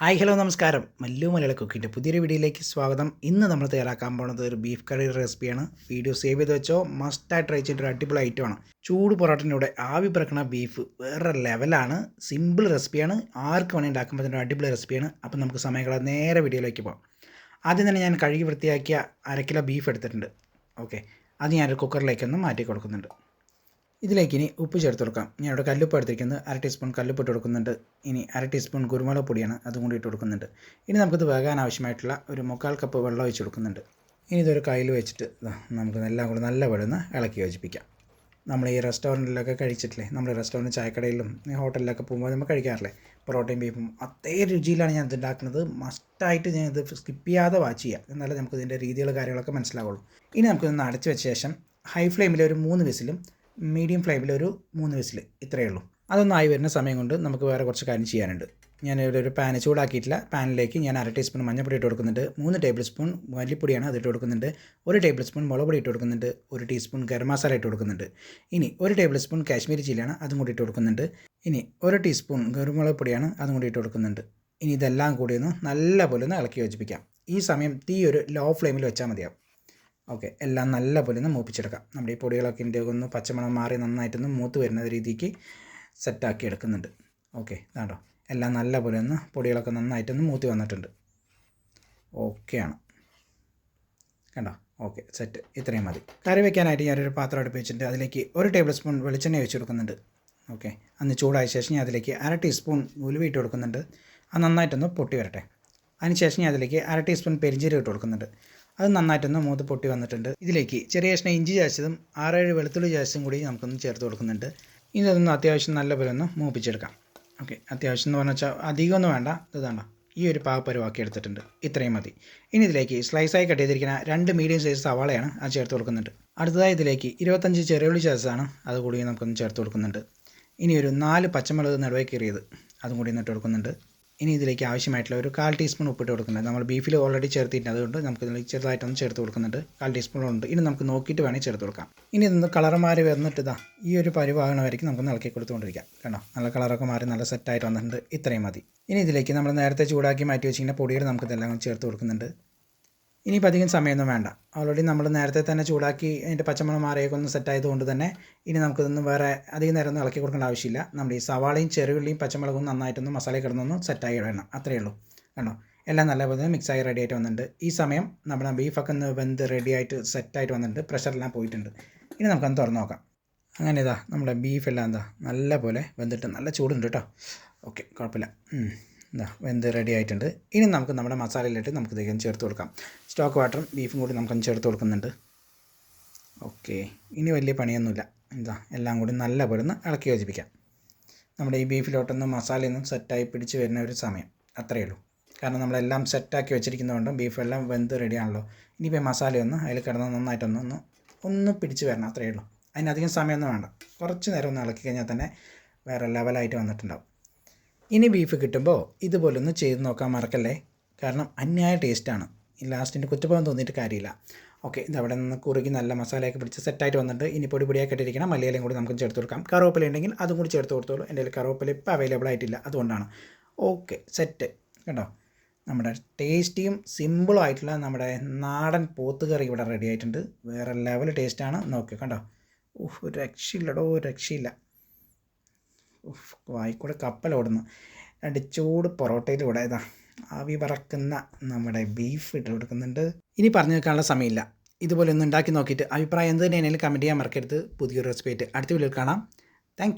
Hi hello നമസ്കാരം. മല്ലു മലയാള കുക്കിന്റെ പുതിയൊരു വീഡിയോയിലേക്ക് സ്വാഗതം. ഇന്ന് നമ്മൾ തയ്യാറാക്കാൻ പോകുന്നത് ഒരു ബീഫ് കറി റെസിപ്പിയാണ് വീഡിയോ സേവ് ചെയ്ത് വെച്ചോ മസ്റ്റായി ട്രൈ ചെയ്തിട്ട് ഒരു അടിപൊളി ഐറ്റം ആണ്. ചൂട് പൊറോട്ടന്റെ ആവി പറക്കണ ബീഫ് വേറെ ലെവലാണ് സിമ്പിൾ റെസിപ്പിയാണ് ആർക്ക് വേണേൽ ഉണ്ടാക്കാൻ പറ്റുന്ന ഒരു അടിപൊളി റെസിപ്പിയാണ് അപ്പം നമുക്ക് സമയങ്ങളെ നേരെ വീഡിയോയിലേക്ക് പോകാം. ആദ്യം തന്നെ ഞാൻ കഴുകി വൃത്തിയാക്കിയ അര കിലോ ബീഫ് എടുത്തിട്ടുണ്ട്. ഓക്കെ അത് ഞാനൊരു കുക്കറിലേക്കൊന്ന് മാറ്റി കൊടുക്കുന്നുണ്ട്. ഇതിലേക്ക് ഇനി ഉപ്പ് ചേർത്ത് കൊടുക്കാം. ഞാൻ ഇവിടെ കല്ലുപ്പ് എടുത്തിരിക്കുന്നത് അര ടീസ്പൂൺ കല്ലുപ്പ് ഇട്ട് കൊടുക്കുന്നുണ്ട്. ഇനി അര ടീസ്പൂൺ കുരുമുളക് പൊടിയാണ് അതും കൂടി ഇട്ട് കൊടുക്കുന്നുണ്ട്. ഇനി നമുക്കിത് വേകാൻ ആവശ്യമായിട്ടുള്ള ഒരു മുക്കാൽ കപ്പ് വെള്ളം ഒഴിച്ച് കൊടുക്കുന്നുണ്ട്. ഇനി ഇതൊരു കയ്യിൽ വെച്ചിട്ട് നമുക്ക് എല്ലാം കൂടി നല്ല വെള്ളം ഇളക്കി യോജിപ്പിക്കാം. നമ്മൾ ഈ റെസ്റ്റോറന്റിലൊക്കെ കഴിച്ചിട്ടില്ലേ? നമ്മൾ റെസ്റ്റോറന്റ് ചായക്കടയിലും ഹോട്ടലിലൊക്കെ പോകുമ്പോൾ നമ്മൾ കഴിക്കാറില്ലേ? പൊറോട്ടയും ബീഫും അതേ രുചിയിലാണ് ഞാൻ ഇത് ഉണ്ടാക്കുന്നത്. മസ്റ്റായിട്ട് ഞാൻ ഇത് സ്കിപ്പ് ചെയ്യാതെ വാച്ച് ചെയ്യുക എന്നാലേ നമുക്ക് ഇതിന്റെ രീതികൾ കാര്യങ്ങളൊക്കെ മനസ്സിലാവുള്ളൂ. ഇനി നമുക്കിതൊന്ന് അടച്ച് വെച്ച ശേഷം ഹൈ ഫ്ലെയിമിൽ ഒരു മൂന്ന് വിസിലും മീഡിയം ഫ്ലെയിമിൽ ഒരു മൂന്ന് വിസിൽ ഇത്രയേ ഉള്ളൂ. അതൊന്നായി വരുന്ന സമയം കൊണ്ട് നമുക്ക് വേറെ കുറച്ച് കാര്യം ചെയ്യാനുണ്ട്. ഞാൻ ഇവിടെ ഒരു പാന് ചൂടാക്കിയിട്ടില്ല. പാനിലേക്ക് ഞാൻ അര ടീസ്പൂൺ മഞ്ഞൾപ്പൊടി ഇട്ട് കൊടുക്കുന്നുണ്ട്. മൂന്ന് ടേബിൾ സ്പൂൺ മല്ലിപ്പൊടിയാണ് അത് ഇട്ട് കൊടുക്കുന്നുണ്ട്. ഒരു ടേബിൾ സ്പൂൺ മുളക് പൊടി ഇട്ട് കൊടുക്കുന്നുണ്ട്. ഒരു ടീസ്പൂൺ ഗരം മസാല ഇട്ട് കൊടുക്കുന്നുണ്ട്. ഇനി ഒരു ടേബിൾ സ്പൂൺ കാശ്മീരി ചില്ലിയാണ് അതും കൂടി ഇട്ട് കൊടുക്കുന്നുണ്ട്. ഇനി ഒരു ടീസ്പൂൺ കുരുമുളക് പൊടിയാണ് അതും കൂടി ഇട്ട് കൊടുക്കുന്നുണ്ട്. ഇനി ഇതെല്ലാം കൂടി ഒന്ന് നല്ലപോലെ ഒന്ന് ഇളക്കി യോജിപ്പിക്കാം. ഈ സമയം തീ ഒരു ലോ ഫ്ലെയിമിൽ വെച്ചാൽ മതിയാവും. ഓക്കെ എല്ലാം നല്ല പോലെ ഒന്ന് മൂപ്പിച്ചെടുക്കാം. നമ്മുടെ ഈ പൊടികളൊക്കെ ഇതിന്റെ ഒന്ന് പച്ചമണം മാറി നന്നായിട്ടൊന്ന് മൂത്ത് വരുന്ന രീതിക്ക് സെറ്റാക്കി എടുക്കുന്നുണ്ട്. ഓക്കെ ഇതാണ്ടോ? എല്ലാം നല്ല പോലെ ഒന്ന് പൊടികളൊക്കെ നന്നായിട്ടൊന്ന് മൂത്തി വന്നിട്ടുണ്ട്. ഓക്കെയാണ് കണ്ടോ? ഓക്കെ സെറ്റ് ഇത്രയും മതി. കറി വയ്ക്കാനായിട്ട് ഞാനൊരു പാത്രം അടുപ്പ് വെച്ചിട്ടുണ്ട്. അതിലേക്ക് ഒരു ടേബിൾ സ്പൂൺ വെളിച്ചെണ്ണ വെച്ച് കൊടുക്കുന്നുണ്ട്. ഓക്കെ അന്ന് ചൂടായ ശേഷം ഞാൻ അതിലേക്ക് അര ടീസ്പൂൺ ഉലുവ ഇട്ട് കൊടുക്കുന്നുണ്ട്. അത് നന്നായിട്ടൊന്ന് പൊട്ടി വരട്ടെ. അതിന് ശേഷം ഞാൻ അതിലേക്ക് അര ടീസ്പൂൺ പെരിഞ്ചീരം ഇട്ട് കൊടുക്കുന്നുണ്ട്. അത് നന്നായിട്ടൊന്ന് മൂത്ത് പൊട്ടി വന്നിട്ടുണ്ട്. ഇതിലേക്ക് ചെറിയ കഷ്ണം ഇഞ്ചി ചാച്ചതും ആറേഴ് വെളുത്തുള്ളി ചാച്ചതും കൂടി നമുക്കൊന്ന് ചേർത്ത് കൊടുക്കുന്നുണ്ട്. ഇനി അതൊന്ന് അത്യാവശ്യം നല്ലപോലെ ഒന്ന് മൂപ്പിച്ചെടുക്കാം. ഓക്കെ അത്യാവശ്യം എന്ന് പറഞ്ഞാൽ അധികമൊന്നും വേണ്ട. ഇതാണ്ട ഈ ഒരു പാകപ്പരുവാക്കി എടുത്തിട്ടുണ്ട്. ഇത്രയും മതി. ഇനി ഇതിലേക്ക് സ്ലൈസായി കട്ട് ചെയ്തിരിക്കുന്ന രണ്ട് മീഡിയം സൈസ് സവാളയാണ് അത് ചേർത്ത് കൊടുക്കുന്നുണ്ട്. അടുത്തതായി ഇതിലേക്ക് ഇരുപത്തഞ്ച് ചെറിയുള്ളി ചാസാണ് അത് കൂടി നമുക്കൊന്ന് ചേർത്ത് കൊടുക്കുന്നുണ്ട്. ഇനി ഒരു നാല് പച്ചമുളക് നടുവേ കീറിയത്. അതും കൂടി ഇട്ട് കൊടുക്കുന്നുണ്ട്. ഇനി ഇതിലേക്ക് ആവശ്യമായിട്ടുള്ള ഒരു കാൽ ടീസ്പൂൺ ഉപ്പിട്ട് കൊടുക്കുന്നുണ്ട്. നമ്മൾ ബീഫിൽ ഓൾറെഡി ചേർത്തിട്ടുണ്ട്. അതുകൊണ്ട് നമുക്ക് ഇതിലേക്ക് ചെറുതായിട്ടൊന്ന് ചേർത്ത് കൊടുക്കുന്നുണ്ട്. കാൽ ടീസ്പൂൺ ഉണ്ട്. ഇനി നമുക്ക് നോക്കിയിട്ട് വേണമെങ്കിൽ ചേർത്ത് കൊടുക്കാം. ഇനി ഇതൊന്ന് കളർ മാറി വന്നിട്ട് ഇതാ ഈ ഒരു പരിവാഹനമായിരിക്കും നമുക്ക് ഇളക്കി കൊടുത്തുകൊണ്ടിരിക്കാം. കണ്ടോ? നല്ല കളറൊക്കെ മാറി നല്ല സെറ്റായിട്ട് വന്നിട്ടുണ്ട്. ഇത്രയും മതി. ഇനി ഇതിലേക്ക് നമ്മൾ നേരത്തെ ചൂടാക്കി മാറ്റി വെച്ചിങ്ങനെ പൊടിയുടെ നമുക്ക് ഇതെല്ലാം ചേർത്ത് കൊടുക്കുന്നുണ്ട്. ഇനിയിപ്പോൾ അധികം സമയമൊന്നും വേണ്ട. ഓൾറെഡി നമ്മൾ നേരത്തെ തന്നെ ചൂടാക്കി അതിന്റെ പച്ചമണം മാറിയൊക്കെ ഒന്ന് സെറ്റ് ആയതുകൊണ്ട് തന്നെ ഇനി നമുക്കിതൊന്നും വേറെ അധികം നേരം ഒന്നും ഇളക്കി കൊടുക്കേണ്ട ആവശ്യമില്ല. നമ്മുടെ ഈ സവാളയും ചെറുള്ളിയും പച്ചമുളകും നന്നായിട്ടൊന്ന് മസാല കിടന്നൊന്ന് സെറ്റായി ഇടണം. അത്രയേ ഉള്ളൂ. കണ്ടോ? എല്ലാം നല്ലപോലെ മിക്സായി റെഡി ആയിട്ട് വന്നിട്ടുണ്ട്. ഈ സമയം നമ്മുടെ ബീഫൊക്കെ ഒന്ന് വെന്ത് റെഡി ആയിട്ട് സെറ്റായിട്ട് വന്നിട്ടുണ്ട്. പ്രഷറെല്ലാം പോയിട്ടുണ്ട്. ഇനി നമുക്കൊന്ന് തുറന്ന് നോക്കാം. അങ്ങനെ ഇതാ നമ്മുടെ ബീഫെല്ലാം എന്താ നല്ല പോലെ വെന്തിട്ട് നല്ല ചൂടുണ്ട് കേട്ടോ. ഓക്കെ കുഴപ്പമില്ല. വെന്ത് റെഡി ആയിട്ടുണ്ട്. ഇനി നമുക്ക് നമ്മുടെ മസാലയിലിട്ട് നമുക്ക് ഇതേക്കും ചേർത്ത് കൊടുക്കാം. സ്റ്റോക്ക് വാട്ടറും ബീഫും കൂടി നമുക്കൊന്ന് ചേർത്ത് കൊടുക്കുന്നുണ്ട്. ഓക്കെ ഇനി വലിയ പണിയൊന്നുമില്ല. എന്താ എല്ലാം കൂടി നല്ല ഒന്ന് ഇളക്കി യോജിപ്പിക്കാം. നമ്മുടെ ഈ ബീഫിലോട്ടൊന്ന് മസാലയൊന്നും സെറ്റായി പിടിച്ച് വരുന്ന ഒരു സമയം. അത്രയേ ഉള്ളൂ. കാരണം നമ്മളെല്ലാം സെറ്റാക്കി വെച്ചിരിക്കുന്നതുകൊണ്ട് ബീഫ് എല്ലാം വെന്ത് റെഡിയാണല്ലോ ഇനിയിപ്പോൾ മസാലയൊന്ന് അതിൽ കിടന്ന് നന്നായിട്ടൊന്ന് ഒന്ന് ഒന്ന് പിടിച്ച് വരണം. അത്രയേ ഉള്ളൂ. അതിനധികം സമയമൊന്നും വേണ്ട. കുറച്ച് നേരം ഒന്ന് ഇളക്കി കഴിഞ്ഞാൽ തന്നെ വേറെ ലെവലായിട്ട് വന്നിട്ടുണ്ടാവും. ഇനി ബീഫ് കിട്ടുമ്പോൾ ഇതുപോലൊന്ന് ചെയ്ത് നോക്കാൻ മറക്കല്ലേ? കാരണം അന്യായ ടേസ്റ്റാണ് ലാസ്റ്റിന്റെ കുറ്റബോധം തോന്നിയിട്ട് കാര്യമില്ല. ഓക്കെ ഇത് അവിടെ നിന്ന് കുറുകി നല്ല മസാലയൊക്കെ പിടിച്ച് സെറ്റായിട്ട് വന്നിട്ട് ഇനി പൊടി പൊടിയാക്കി ഇട്ടിരിക്കണം. മലയാളം കൂടി നമുക്ക് ചേർത്ത് കൊടുക്കാം. കറുവപ്പില ഉണ്ടെങ്കിൽ അതും കൂടി ചേർത്ത് കൊടുത്തോളൂ. എന്റെ കയ്യിൽ കറുവപ്പല ഇപ്പോൾ അവൈലബിൾ ആയിട്ടില്ല. അതുകൊണ്ടാണ്. ഓക്കെ സെറ്റ് കേട്ടോ നമ്മുടെ ടേസ്റ്റിയും സിമ്പിളും ആയിട്ടുള്ള നമ്മുടെ നാടൻ പോത്തുകറി ഇവിടെ റെഡി ആയിട്ടുണ്ട്. വേറെ ലെവൽ ടേസ്റ്റാണ് നോക്കി കണ്ടോ? ഓഹ് രക്ഷയില്ലടോ രക്ഷയില്ല. വായിക്കൂടെ കപ്പലോടുന്നു രണ്ട് ചൂട് പൊറോട്ടയിലൂടെ ഇതാ ആവി പറക്കുന്ന നമ്മുടെ ബീഫ് ഇട്ട് കൊടുക്കുന്നുണ്ട്. ഇനി പറഞ്ഞു വെക്കാനുള്ള സമയമില്ല. ഇതുപോലെ ഒന്ന് ഉണ്ടാക്കി നോക്കിയിട്ട് അഭിപ്രായം എന്ത് തന്നെയാണെങ്കിലും കമന്റ് ചെയ്യാൻ മറക്കരുത്. പുതിയൊരു റെസിപ്പി ആയിട്ട് അടുത്ത വീഡിയോയിൽ കാണാം. താങ്ക്